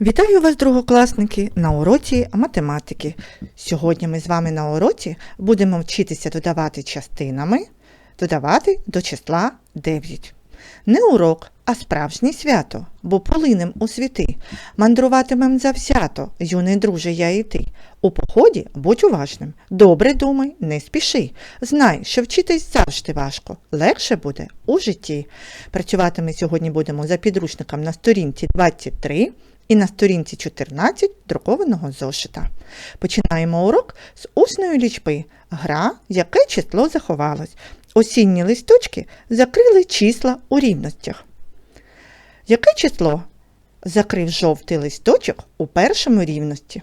Вітаю вас, другокласники, на уроці математики. Сьогодні ми з вами на уроці будемо вчитися додавати частинами, додавати до числа 9. Не урок, а справжнє свято, бо полинем у світи. Мандруватимем завзято, юний друже, я і ти. У поході будь уважним, добре думай, не спіши. Знай, що вчитись завжди важко, легше буде у житті. Працювати ми сьогодні будемо за підручником на сторінці 23 і на сторінці 14 друкованого зошита. Починаємо урок з усної лічби. Гра, яке число заховалось. Осінні листочки закрили числа у рівностях. Яке число закрив жовтий листочок у першому рівності?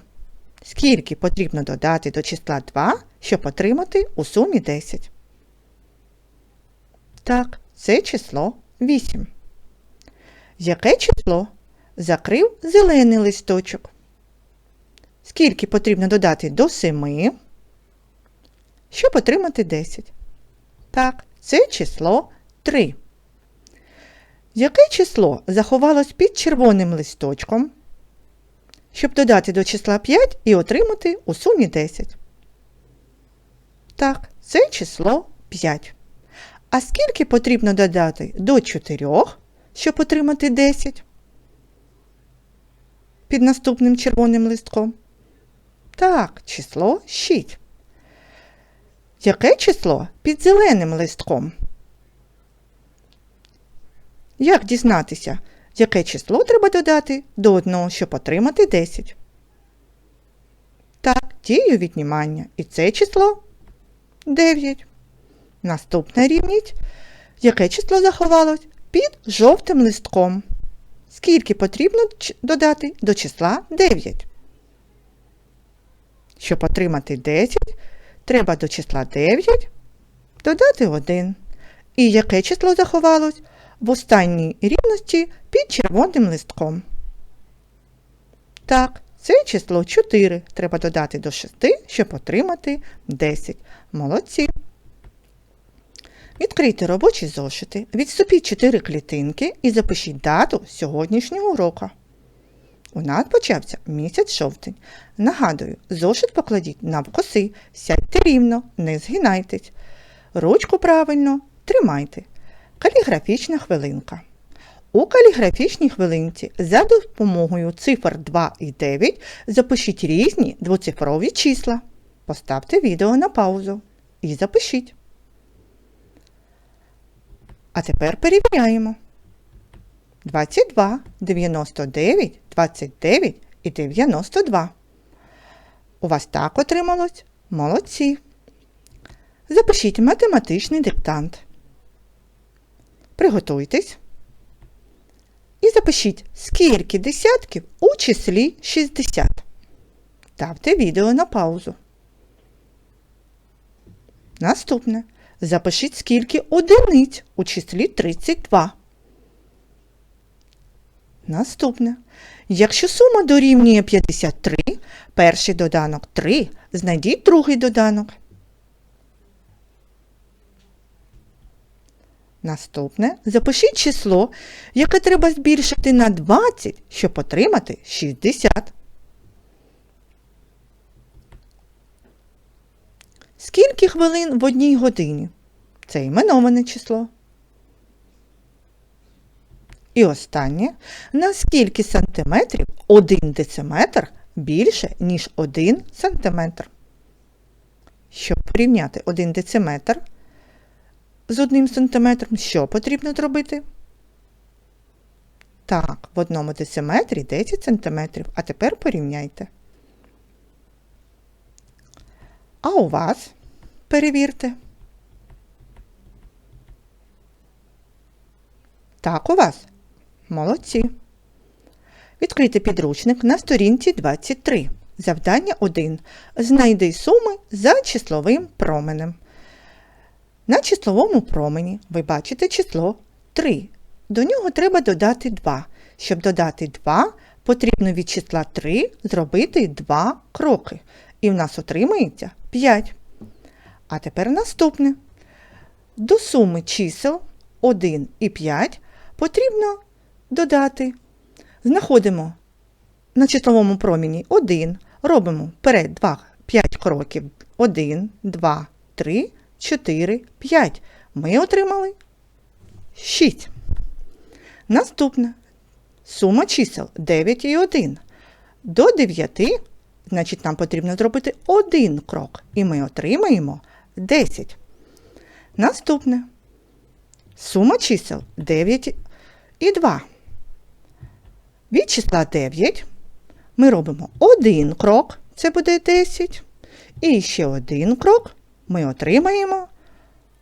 Скільки потрібно додати до числа 2, щоб отримати у сумі 10? Так, це число 8. Яке число закрив зелений листочок? Скільки потрібно додати до 7, щоб отримати 10? Так, це число 3. Яке число заховалось під червоним листочком, щоб додати до числа 5 і отримати у сумі 10? Так, це число 5. А скільки потрібно додати до 4, щоб отримати 10? Під наступним червоним листком? Так, число 6. Яке число під зеленим листком? Як дізнатися, яке число треба додати до одного, щоб отримати 10? Так, дію віднімання. І це число 9. Наступна рівність. Яке число заховалось під жовтим листком? Скільки потрібно додати до числа 9? Щоб отримати 10, треба до числа 9 додати 1. І яке число заховалось в останній рівності під червоним листком? Так, це число 4 треба додати до 6, щоб отримати 10. Молодці. Відкрийте робочі зошити, відступіть 4 клітинки і запишіть дату сьогоднішнього уроку. У нас почався місяць жовтень. Нагадую, зошит покладіть навкоси, сядьте рівно, не згинайтесь. Ручку правильно тримайте. Каліграфічна хвилинка. У каліграфічній хвилинці за допомогою цифр 2 і 9 запишіть різні двоцифрові числа. Поставте відео на паузу і запишіть. А тепер перевіряємо. 22, 99, 29 і 92. У вас так отрималось? Молодці. Запишіть математичний диктант. Приготуйтесь. І запишіть, скільки десятків у числі 60. Ставте відео на паузу. Наступне. Запишіть, скільки одиниць у числі 32. Наступне. Якщо сума дорівнює 53, перший доданок 3, знайдіть другий доданок. Наступне. Запишіть число, яке треба збільшити на 20, щоб отримати 60. Скільки хвилин в одній годині? Це іменоване число. І останнє, на скільки сантиметрів 1 дециметр більше, ніж 1 сантиметр? Щоб порівняти 1 дециметр з 1 сантиметром, що потрібно зробити? Так, в одному дециметрі 10 сантиметрів, а тепер порівняйте. А у вас перевірте. Так, у вас. Молодці. Відкрийте підручник на сторінці 23. Завдання 1. Знайди суми за числовим променем. На числовому промені ви бачите число 3. До нього треба додати 2. Щоб додати 2, потрібно від числа 3 зробити 2 кроки. І в нас отримається 5. А тепер наступне. До суми чисел 1 і 5 потрібно додати. Знаходимо на числовому проміні 1. Робимо вперед 2, 5 кроків. 1, 2, 3, 4, 5. Ми отримали 6. Наступне. Сума чисел 9 і 1. До 9, значить, нам потрібно зробити один крок, і ми отримаємо 10. Наступне. Сума чисел 9 і 2. Від числа 9 ми робимо один крок, це буде 10. І ще один крок ми отримаємо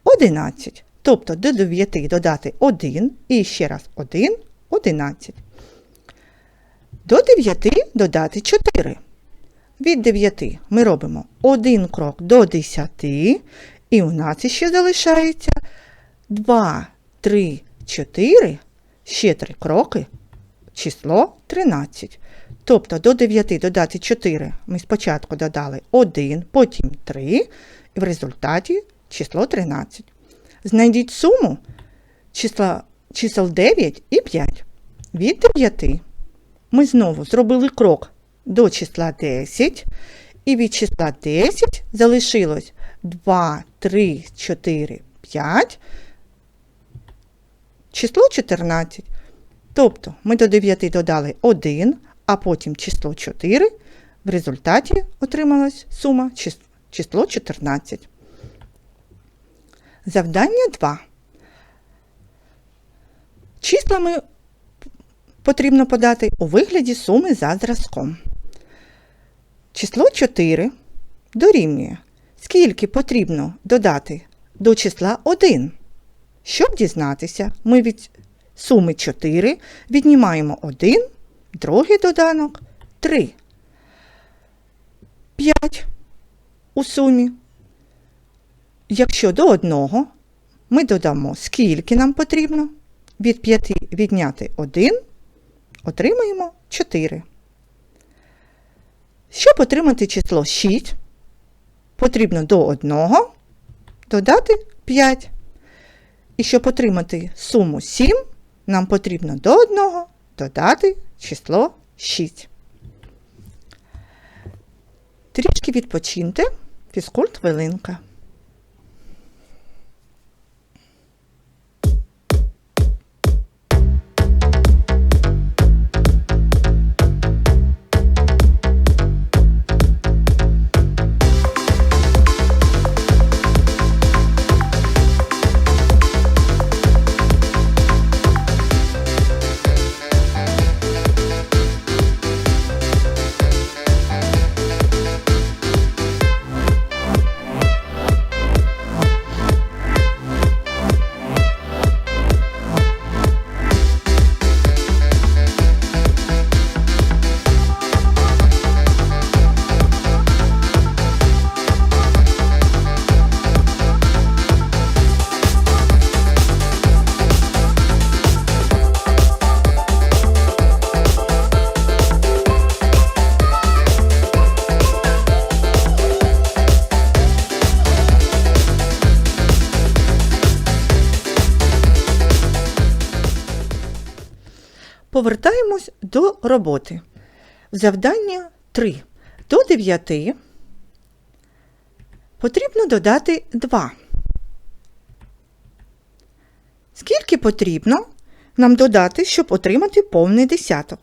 11. Тобто до 9 додати 1 і ще раз 1 11. До 9 додати 4. Від 9 ми робимо один крок до 10, і у нас ще залишається 2, 3, 4, ще 3 кроки, число 13. Тобто до 9 додати 4 ми спочатку додали 1, потім 3, і в результаті число 13. Знайдіть суму числа, чисел 9 і 5. Від 9 ми знову зробили крок до числа 10, і від числа 10 залишилось 2, 3, 4, 5, число 14. Тобто ми до 9 додали 1, а потім число 4. В результаті отрималась сума число 14. Завдання 2. Числами потрібно подати у вигляді суми за зразком. Число 4 дорівнює. Скільки потрібно додати до числа 1? Щоб дізнатися, ми від суми 4 віднімаємо 1, другий доданок 3. 5 у сумі. Якщо до 1 ми додамо, скільки нам потрібно, від 5 відняти 1, отримаємо 4. Щоб отримати число 6, потрібно до 1 додати 5. І щоб отримати суму 7, нам потрібно до 1 додати число 6. Трішки відпочиньте, фізкульт хвилинка. Повертаємось до роботи. Завдання 3. До 9 потрібно додати 2. Скільки потрібно нам додати, щоб отримати повний десяток?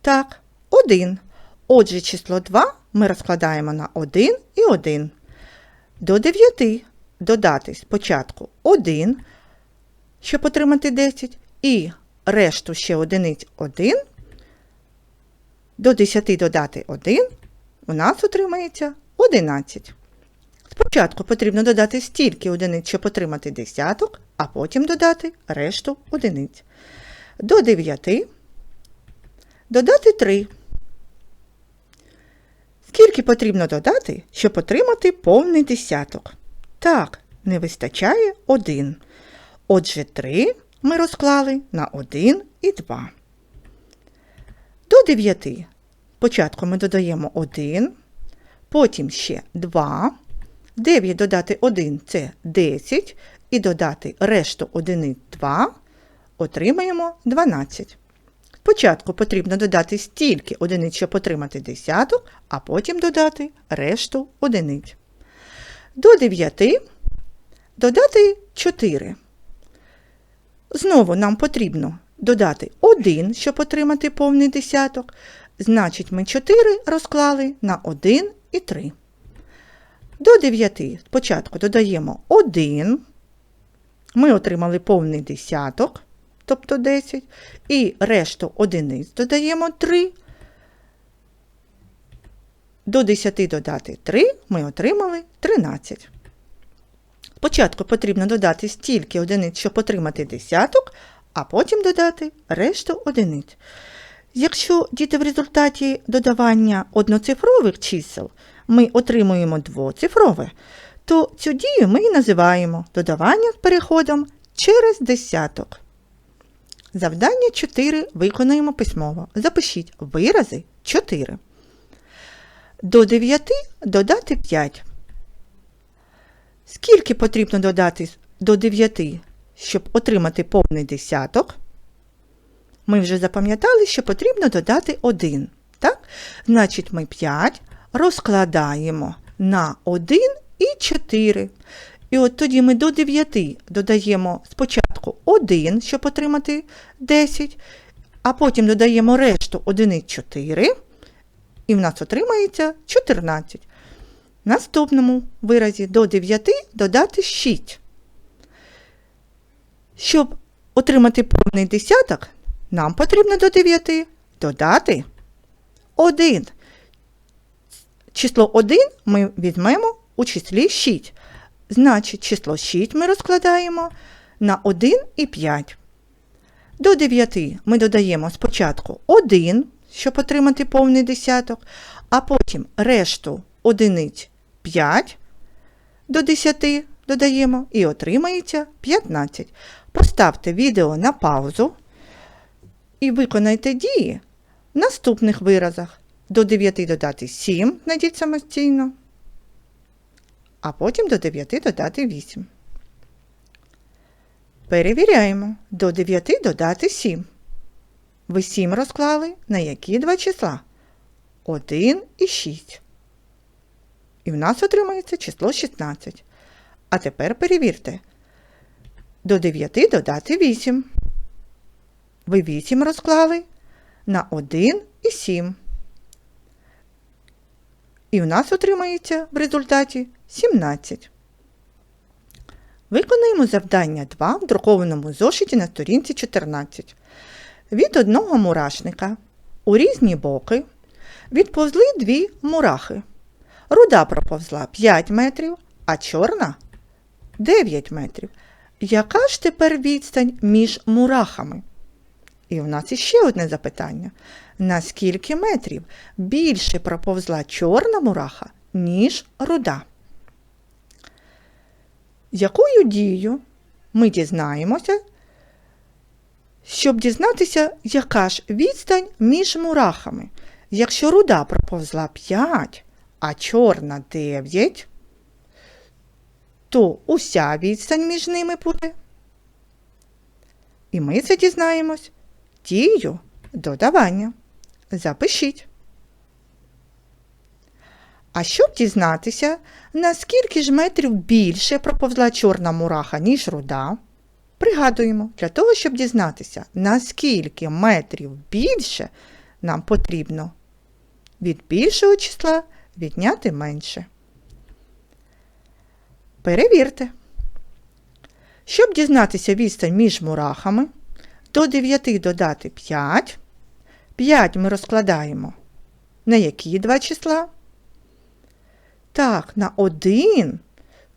Так, 1. Отже, число 2 ми розкладаємо на 1 і 1. До 9 додати спочатку 1, щоб отримати 10, і решту ще одиниць 1. До 10 додати 1, у нас отримається 11. Спочатку потрібно додати стільки одиниць, щоб отримати десяток, а потім додати решту одиниць. До 9 додати 3. Скільки потрібно додати, щоб отримати повний десяток? Так, не вистачає 1. Отже, 3 ми розклали на 1 і 2. До 9. Спочатку ми додаємо 1, потім ще 2. 9 додати 1 це 10, і додати решту одиниць 2, отримаємо 12. Спочатку потрібно додати стільки одиниць, щоб отримати десяток, а потім додати решту одиниць. До 9 додати 4. Знову нам потрібно додати 1, щоб отримати повний десяток. Значить, ми 4 розклали на 1 і 3. До 9 спочатку додаємо 1. Ми отримали повний десяток, тобто 10. І решту одиниць додаємо 3. До 10 додати 3 ми отримали 13. Спочатку потрібно додати стільки одиниць, щоб отримати десяток, а потім додати решту одиниць. Якщо діти в результаті додавання одноцифрових чисел ми отримуємо двоцифрове, то цю дію ми і називаємо додавання з переходом через десяток. Завдання 4 виконуємо письмово. Запишіть вирази 4. До 9 додати 5. Скільки потрібно додати до 9, щоб отримати повний десяток? Ми вже запам'ятали, що потрібно додати 1. Так? Значить, ми 5 розкладаємо на 1 і 4. І от тоді ми до 9 додаємо спочатку 1, щоб отримати 10, а потім додаємо решту 1 4, і в нас отримається 14. Наступному виразі до 9 додати 6. Щоб отримати повний десяток, нам потрібно до 9 додати 1. Число 1 ми візьмемо у числі 6. Значить, число 6 ми розкладаємо на 1 і 5. До 9 ми додаємо спочатку 1, щоб отримати повний десяток, а потім решту одиниць 5 до 10 додаємо і отримається 15. Поставте відео на паузу і виконайте дії в наступних виразах. До 9 додати 7, знайдіть самостійно, а потім до 9 додати 8. Перевіряємо. До 9 додати 7. Ви 7 розклали на які два числа? 1 і 6. І в нас отримається число 16. А тепер перевірте. До 9 додати 8. Ви 8 розклали на 1 і 7. І в нас отримається в результаті 17. Виконуємо завдання 2 в друкованому зошиті на сторінці 14. Від одного мурашника у різні боки відповзли дві мурахи. Руда проповзла 5 метрів, а чорна 9 метрів. Яка ж тепер відстань між мурахами? І у нас іще одне запитання. На скільки метрів більше проповзла чорна мураха, ніж руда? Якою дією ми дізнаємося, щоб дізнатися, яка ж відстань між мурахами? Якщо руда проповзла 5, а чорна 9, то уся відстань між ними буде. І ми це дізнаємось дією додавання. Запишіть. А щоб дізнатися, наскільки ж метрів більше проповзла чорна мураха, ніж руда, пригадуємо, для того, щоб дізнатися, наскільки метрів більше, нам потрібно від більшого числа відняти менше. Перевірте. Щоб дізнатися відстань між мурахами, до 9 додати 5. 5 ми розкладаємо. На які два числа? Так, на 1,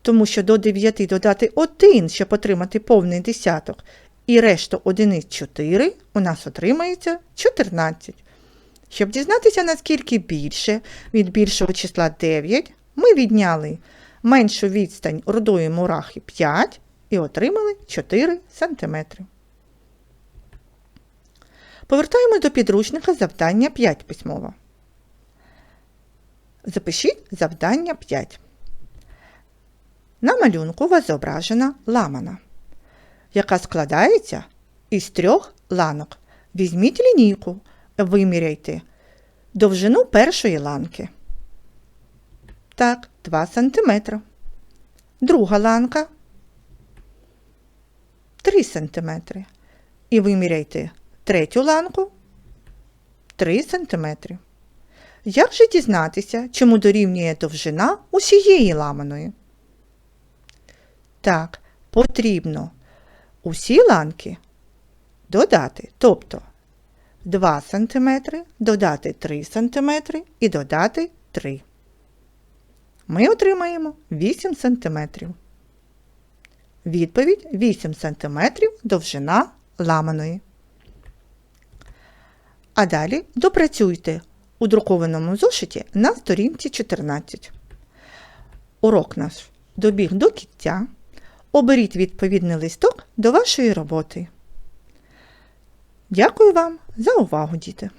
тому що до 9 додати 1, щоб отримати повний десяток, і решту одиниць 4, у нас отримається 14. Щоб дізнатися, наскільки більше від більшого числа 9, ми відняли меншу відстань рудої мурахи 5 і отримали 4 см. Повертаємо до підручника завдання 5 письмово. Запишіть завдання 5. На малюнку у вас зображена ламана, яка складається із трьох ланок. Візьміть лінійку, виміряйте довжину першої ланки. Так, 2 см. Друга ланка 3 см. І виміряйте третю ланку 3 см. Як же дізнатися, чому дорівнює довжина усієї ламаної? Так, потрібно усі ланки додати, тобто 2 см, додати 3 см і додати 3. Ми отримаємо 8 см. Відповідь 8 см довжина ламаної. А далі допрацюйте у друкованому зошиті на сторінці 14. Урок наш добіг до кінця. Оберіть відповідний листок до вашої роботи. Дякую вам за увагу, діти!